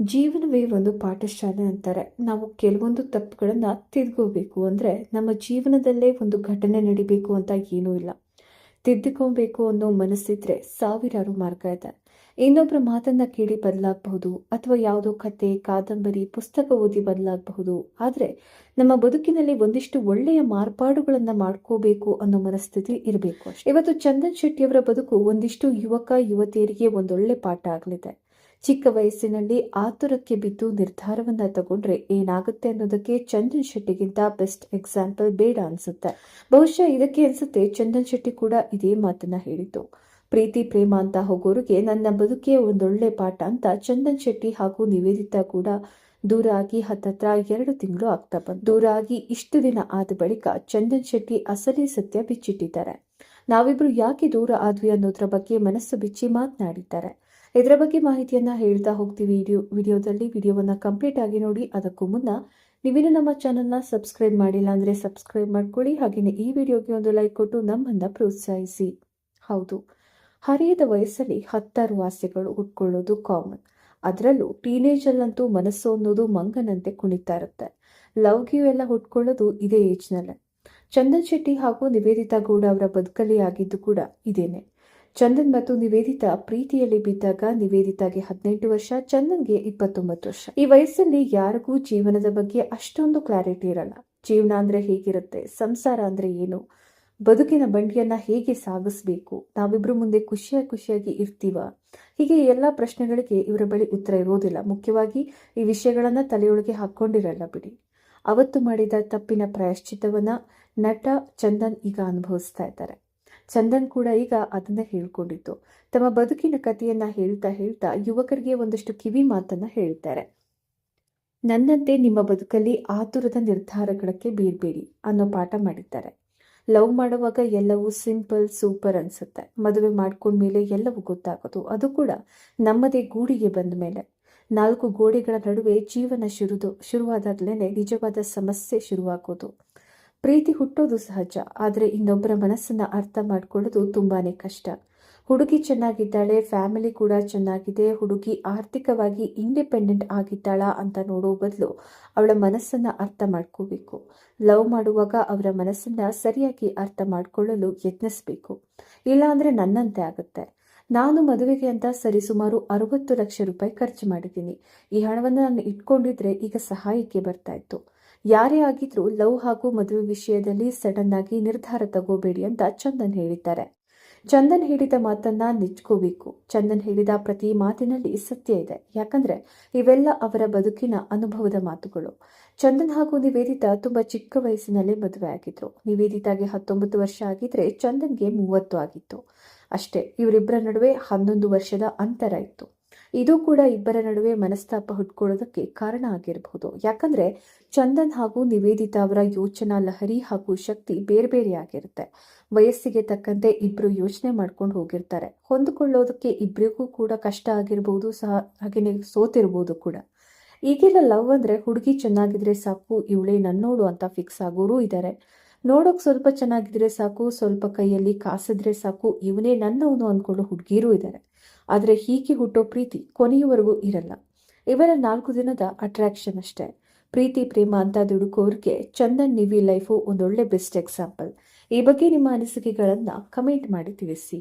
ಜೀವನವೇ ಒಂದು ಪಾಠಶಾಲೆ ಅಂತಾರೆ. ನಾವು ಕೆಲವೊಂದು ತಪ್ಪುಗಳನ್ನು ತಿದ್ಕೋಬೇಕು ಅಂದರೆ ನಮ್ಮ ಜೀವನದಲ್ಲೇ ಒಂದು ಘಟನೆ ನಡಿಬೇಕು ಅಂತ ಏನೂ ಇಲ್ಲ. ತಿದ್ದುಕೊಬೇಕು ಅನ್ನೋ ಮನಸ್ಸಿದ್ರೆ ಸಾವಿರಾರು ಮಾರ್ಗ ಇದೆ. ಇನ್ನೊಬ್ಬರ ಮಾತನ್ನ ಕೇಳಿ ಬದಲಾಗಬಹುದು ಅಥವಾ ಯಾವುದೋ ಕತೆ, ಕಾದಂಬರಿ, ಪುಸ್ತಕ ಓದಿ ಬದಲಾಗಬಹುದು. ಆದರೆ ನಮ್ಮ ಬದುಕಿನಲ್ಲಿ ಒಂದಿಷ್ಟು ಒಳ್ಳೆಯ ಮಾರ್ಪಾಡುಗಳನ್ನು ಮಾಡ್ಕೋಬೇಕು ಅನ್ನೋ ಮನಸ್ಥಿತಿ ಇರಬೇಕು ಇವತ್ತು ಚಂದನ್ ಶೆಟ್ಟಿಯವರ ಬದುಕು ಒಂದಿಷ್ಟು ಯುವಕ, ಯುವತಿಯರಿಗೆ ಒಂದೊಳ್ಳೆ ಪಾಠ ಆಗಲಿದೆ. ಚಿಕ್ಕ ವಯಸ್ಸಿನಲ್ಲಿ ಆತುರಕ್ಕೆ ಬಿದ್ದು ನಿರ್ಧಾರವನ್ನ ತಗೊಂಡ್ರೆ ಏನಾಗುತ್ತೆ ಅನ್ನೋದಕ್ಕೆ ಚಂದನ್ ಶೆಟ್ಟಿಗಿಂತ ಬೆಸ್ಟ್ ಎಕ್ಸಾಂಪಲ್ ಬೇಡ ಅನ್ಸುತ್ತೆ. ಬಹುಶಃ ಇದಕ್ಕೆ ಅನ್ಸುತ್ತೆ ಚಂದನ್ ಶೆಟ್ಟಿ ಕೂಡ ಇದೇ ಮಾತನ್ನ ಹೇಳಿತು ಪ್ರೀತಿ, ಪ್ರೇಮ ಅಂತ ಹೋಗೋರಿಗೆ ನನ್ನ ಬದುಕೇ ಒಂದೊಳ್ಳೆ ಪಾಠ ಅಂತ ಚಂದನ್ ಶೆಟ್ಟಿ ಹಾಗೂ ನಿವೇದಿತಾ ಕೂಡ ದೂರ ಆಗಿ ಹತ್ತತ್ರ ಎರಡು ತಿಂಗಳು ಆಗ್ತಾ ಬಂತು. ದೂರ ಆಗಿ ಇಷ್ಟು ದಿನ ಆದ ಬಳಿಕ ಚಂದನ್ ಶೆಟ್ಟಿ ಅಸಲಿ ಸತ್ಯ ಬಿಚ್ಚಿಟ್ಟಿದ್ದಾರೆ. ನಾವಿಬ್ರು ಯಾಕೆ ದೂರ ಆದ್ವಿ ಅನ್ನೋದ್ರ ಬಗ್ಗೆ ಮನಸ್ಸು ಬಿಚ್ಚಿ ಮಾತನಾಡಿದ್ದಾರೆ. ಇದರ ಬಗ್ಗೆ ಮಾಹಿತಿಯನ್ನು ಹೇಳ್ತಾ ಹೋಗ್ತೀವಿ ವಿಡಿಯೋ ವಿಡಿಯೋದಲ್ಲಿ. ವಿಡಿಯೋವನ್ನು ಕಂಪ್ಲೀಟ್ ಆಗಿ ನೋಡಿ. ಅದಕ್ಕೂ ಮುನ್ನ ನೀವೇನು ನಮ್ಮ ಚಾನಲ್ನ ಸಬ್ಸ್ಕ್ರೈಬ್ ಮಾಡಿಲ್ಲ ಅಂದರೆ ಸಬ್ಸ್ಕ್ರೈಬ್ ಮಾಡ್ಕೊಳ್ಳಿ. ಹಾಗೆಯೇ ಈ ವಿಡಿಯೋಗೆ ಒಂದು ಲೈಕ್ ಕೊಟ್ಟು ನಮ್ಮನ್ನು ಪ್ರೋತ್ಸಾಹಿಸಿ. ಹೌದು. ಹರಿಯದ ವಯಸ್ಸಲ್ಲಿ ಹತ್ತಾರು ಆಸೆಗಳು ಹುಟ್ಕೊಳ್ಳೋದು ಕಾಮನ್ ಅದರಲ್ಲೂ ಟೀನೇಜಲ್ಲಂತೂ ಮನಸ್ಸು ಅನ್ನೋದು ಮಂಗನಂತೆ ಕುಣಿತಾ ಇರುತ್ತೆ. ಲವ್ ಗಿವ್ ಎಲ್ಲ ಹುಟ್ಕೊಳ್ಳೋದು ಇದೇ ಏಜ್ನಲ್ಲೇ ಚಂದನ್ ಶೆಟ್ಟಿ ಹಾಗೂ ನಿವೇದಿತಾ ಗೌಡ ಅವರ ಬದುಕಲಿ ಆಗಿದ್ದು ಕೂಡ ಇದೇನೆ. ಚಂದನ್ ಮತ್ತು ನಿವೇದಿತಾ ಪ್ರೀತಿಯಲ್ಲಿ ಬಿದ್ದಾಗ ನಿವೇದಿತಾಗೆ ಹದಿನೆಂಟು ವರ್ಷ, ಚಂದನ್ಗೆ ಇಪ್ಪತ್ತೊಂಬತ್ತು ವರ್ಷ. ಈ ವಯಸ್ಸಲ್ಲಿ ಯಾರಿಗೂ ಜೀವನದ ಬಗ್ಗೆ ಅಷ್ಟೊಂದು ಕ್ಲಾರಿಟಿ ಇರಲ್ಲ. ಜೀವನ ಅಂದ್ರೆ ಹೇಗಿರುತ್ತೆ? ಸಂಸಾರ ಅಂದ್ರೆ ಏನು? ಬದುಕಿನ ಬಂಡಿಯನ್ನ ಹೇಗೆ ಸಾಗಿಸ್ಬೇಕು? ನಾವಿಬ್ರು ಮುಂದೆ ಖುಷಿಯಾಗಿ ಖುಷಿಯಾಗಿ ಇರ್ತೀವ? ಹೀಗೆ ಎಲ್ಲ ಪ್ರಶ್ನೆಗಳಿಗೆ ಇವರ ಬಳಿ ಉತ್ತರ ಇರೋದಿಲ್ಲ. ಮುಖ್ಯವಾಗಿ ಈ ವಿಷಯಗಳನ್ನ ತಲೆಯೊಳಗೆ ಹಾಕೊಂಡಿರಲ್ಲ ಬಿಡಿ. ಅವತ್ತು ಮಾಡಿದ ತಪ್ಪಿನ ಪ್ರಾಯಶ್ಚಿತವನ್ನ ನಟ ಚಂದನ್ ಈಗ ಅನುಭವಿಸ್ತಾ ಇದ್ದಾರೆ. ಚಂದನ್ ಕೂಡ ಈಗ ಅದನ್ನ ಹೇಳ್ಕೊಂಡಿತ್ತು ತಮ್ಮ ಬದುಕಿನ ಕಥೆಯನ್ನು ಹೇಳ್ತಾ ಹೇಳ್ತಾ ಯುವಕರಿಗೆ ಒಂದಷ್ಟು ಕಿವಿ ಮಾತನ್ನು ಹೇಳ್ತಾರೆ. ನನ್ನಂತೆ ನಿಮ್ಮ ಬದುಕಲ್ಲಿ ಆತುರದ ನಿರ್ಧಾರಗಳಕ್ಕೆ ಬೀರ್ಬೇಡಿ ಅನ್ನೋ ಪಾಠ ಮಾಡಿದ್ದಾರೆ. ಲವ್ ಮಾಡುವಾಗ ಎಲ್ಲವೂ ಸಿಂಪಲ್, ಸೂಪರ್ ಅನ್ಸುತ್ತೆ. ಮದುವೆ ಮಾಡ್ಕೊಂಡ್ಮೇಲೆ ಎಲ್ಲವೂ ಗೊತ್ತಾಗೋದು. ಅದು ಕೂಡ ನಮ್ಮದೇ ಗೂಡಿಗೆ ಬಂದ ಮೇಲೆ. ನಾಲ್ಕು ಗೋಡೆಗಳ ನಡುವೆ ಜೀವನ ಶುರುದು ಶುರುವಾದಾಗಲೇ ನಿಜವಾದ ಸಮಸ್ಯೆ ಶುರುವಾಗೋದು. ಪ್ರೀತಿ ಹುಟ್ಟೋದು ಸಹಜ, ಆದರೆ ಇನ್ನೊಬ್ಬರ ಮನಸ್ಸನ್ನು ಅರ್ಥ ಮಾಡ್ಕೊಳ್ಳೋದು ತುಂಬಾ ಕಷ್ಟ. ಹುಡುಗಿ ಚೆನ್ನಾಗಿದ್ದಾಳೆ, ಫ್ಯಾಮಿಲಿ ಕೂಡ ಚೆನ್ನಾಗಿದೆ, ಹುಡುಗಿ ಆರ್ಥಿಕವಾಗಿ ಇಂಡಿಪೆಂಡೆಂಟ್ ಆಗಿದ್ದಾಳ ಅಂತ ನೋಡೋ ಬದಲು ಅವಳ ಮನಸ್ಸನ್ನು ಅರ್ಥ ಮಾಡ್ಕೋಬೇಕು. ಲವ್ ಮಾಡುವಾಗ ಅವರ ಮನಸ್ಸನ್ನು ಸರಿಯಾಗಿ ಅರ್ಥ ಮಾಡಿಕೊಳ್ಳಲು ಯತ್ನಿಸಬೇಕು. ಇಲ್ಲಾಂದರೆ ನನ್ನಂತೆ ಆಗುತ್ತೆ. ನಾನು ಮದುವೆಗೆ ಅಂತ ಸರಿಸುಮಾರು ಅರವತ್ತು ಲಕ್ಷ ರೂಪಾಯಿ ಖರ್ಚು ಮಾಡಿದ್ದೀನಿ. ಈ ಹಣವನ್ನು ನಾನು ಇಟ್ಕೊಂಡಿದ್ರೆ ಈಗ ಸಹಾಯಕ್ಕೆ ಬರ್ತಾ ಇತ್ತು. ಯಾರೇ ಆಗಿದ್ರೂ ಲವ್ ಹಾಗೂ ಮದುವೆ ವಿಷಯದಲ್ಲಿ ಸಡನ್ ಆಗಿ ನಿರ್ಧಾರ ತಗೋಬೇಡಿ ಅಂತ ಚಂದನ್ ಹೇಳಿದ್ದಾರೆ. ಚಂದನ್ ಹೇಳಿದ ಮಾತನ್ನ ನೆಚ್ಕೋಬೇಕು. ಚಂದನ್ ಹೇಳಿದ ಪ್ರತಿ ಮಾತಿನಲ್ಲಿ ಸತ್ಯ ಇದೆ. ಯಾಕಂದ್ರೆ ಇವೆಲ್ಲ ಅವರ ಬದುಕಿನ ಅನುಭವದ ಮಾತುಗಳು. ಚಂದನ್ ಹಾಗೂ ನಿವೇದಿತಾ ತುಂಬಾ ಚಿಕ್ಕ ವಯಸ್ಸಿನಲ್ಲೇ ಮದುವೆ ಆಗಿದ್ರು. ನಿವೇದಿತಾಗೆ ಹತ್ತೊಂಬತ್ತು ವರ್ಷ ಆಗಿದ್ರೆ ಚಂದನ್ಗೆ ಮೂವತ್ತು ಆಗಿತ್ತು. ಅಷ್ಟೇ, ಇವರಿಬ್ಬರ ನಡುವೆ ಹನ್ನೊಂದು ವರ್ಷದ ಅಂತರ ಇತ್ತು. ಇದು ಕೂಡ ಇಬ್ಬರ ನಡುವೆ ಮನಸ್ತಾಪ ಹುಟ್ಕೊಳ್ಳೋದಕ್ಕೆ ಕಾರಣ ಆಗಿರಬಹುದು ಯಾಕಂದ್ರೆ ಚಂದನ್ ಹಾಗೂ ನಿವೇದಿತಾ ಅವರ ಯೋಚನಾ ಲಹರಿ ಹಾಗೂ ಶಕ್ತಿ ಬೇರೆ ಬೇರೆ ಆಗಿರುತ್ತೆ. ವಯಸ್ಸಿಗೆ ತಕ್ಕಂತೆ ಇಬ್ರು ಯೋಚನೆ ಮಾಡ್ಕೊಂಡು ಹೋಗಿರ್ತಾರೆ. ಹೊಂದಿಕೊಳ್ಳೋದಕ್ಕೆ ಇಬ್ಬರಿಗೂ ಕೂಡ ಕಷ್ಟ ಆಗಿರ್ಬೋದು, ಸಹ ಹಾಗೆಯೇ ಸೋತಿರ್ಬೋದು ಕೂಡ. ಈಗೆಲ್ಲ ಲವ್ ಅಂದ್ರೆ ಹುಡುಗಿ ಚೆನ್ನಾಗಿದ್ರೆ ಸಾಕು, ಇವಳೇ ನನ್ನೋಡು ಅಂತ ಫಿಕ್ಸ್ ಆಗೋರು ಇದ್ದಾರೆ ನೋಡೋಕೆ ಸ್ವಲ್ಪ ಚೆನ್ನಾಗಿದ್ರೆ ಸಾಕು, ಸ್ವಲ್ಪ ಕೈಯಲ್ಲಿ ಕಾಸಿದ್ರೆ ಸಾಕು. ಇವನೇ ನನ್ನವನು ಅಂದ್ಕೊಂಡು ಹುಡುಗಿರೂ ಇದ್ದಾರೆ ಆದರೆ ಹೀಗೆ ಹುಟ್ಟೋ ಪ್ರೀತಿ ಕೊನೆಯವರೆಗೂ ಇರಲ್ಲ. ಇವರ ನಾಲ್ಕು ದಿನದ ಅಟ್ರಾಕ್ಷನ್ ಅಷ್ಟೇ. ಪ್ರೀತಿ, ಪ್ರೇಮ ಅಂತ ದುಡುಕೋರಿಗೆ ಚಂದನ್ ನಿವಿ ಲೈಫು ಒಂದೊಳ್ಳೆ ಬೆಸ್ಟ್ ಎಕ್ಸಾಂಪಲ್ ಈ ಬಗ್ಗೆ ನಿಮ್ಮ ಅನಿಸಿಕೆಗಳನ್ನು ಕಮೆಂಟ್ ಮಾಡಿ ತಿಳಿಸಿ.